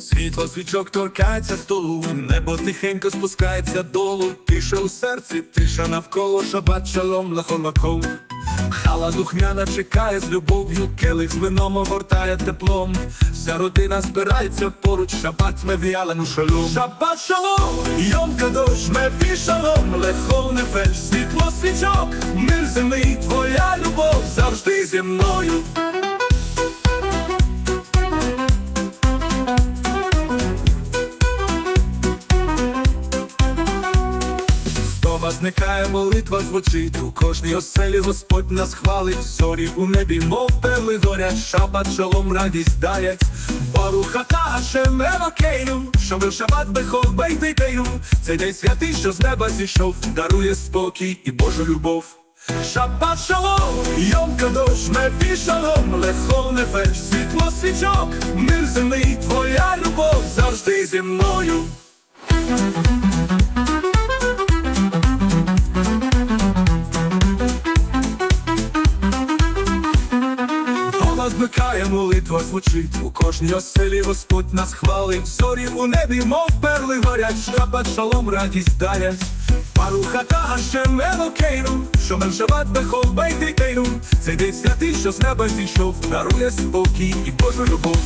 Світло свічок торкається столу, небо тихенько спускається долу, тиша у серці, тиша навколо, шабат шалом лахолаком. Хала духмяна чекає з любов'ю, келих з вином огортає теплом. Вся родина збирається поруч, шабат мевіалену шалом. Шабат шалом, йом кадош, меві шалом, лехол нефеш, світло свічок, мир земний, твоя любов завжди зі мною. Дома зникає молитва звучить. У кожній оселі Господь нас хвалить. Зорі у небі, мов перли горять. Шабат шалом радість даять Баруха та Гашем Елокейну Шомив шабат бехов бейтейну Цей день святий, що з неба зійшов Дарує спокій і Божу любов. Шабат шалом, йом кадош, мефі шалом, лехол нефеш, світло свічок, мир земний, твоя любов завжди зі мною. Дома змикає молитва звучить. У кожній оселі Господь нас хвалить. Зорі у небі, мов перли горять. Шабат шалом радість даять Паруха та Гашем Елокейну Шомем шабат бехол бейтейну Цей день святий, що з неба зійшов Дарує спокій і Божу любов.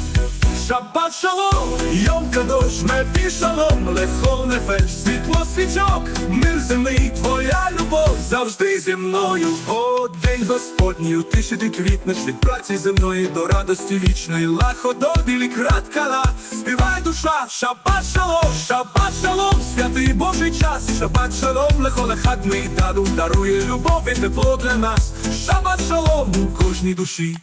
Шабат шалом, йом кадош, мефі шалом, лехол нефеш, світло свічок, мир земний, твоя любов завжди зі мною. О, день Господній, у тиші ти квітнеш від праці земної до радості вічної, лаходо білі краткала, співай душа, шабат шалом, шабат шалом, святий Божий час, шабат шалом, лехол ехад мій даду, дарує любов і тепло для нас, шабат шалом у кожній душі.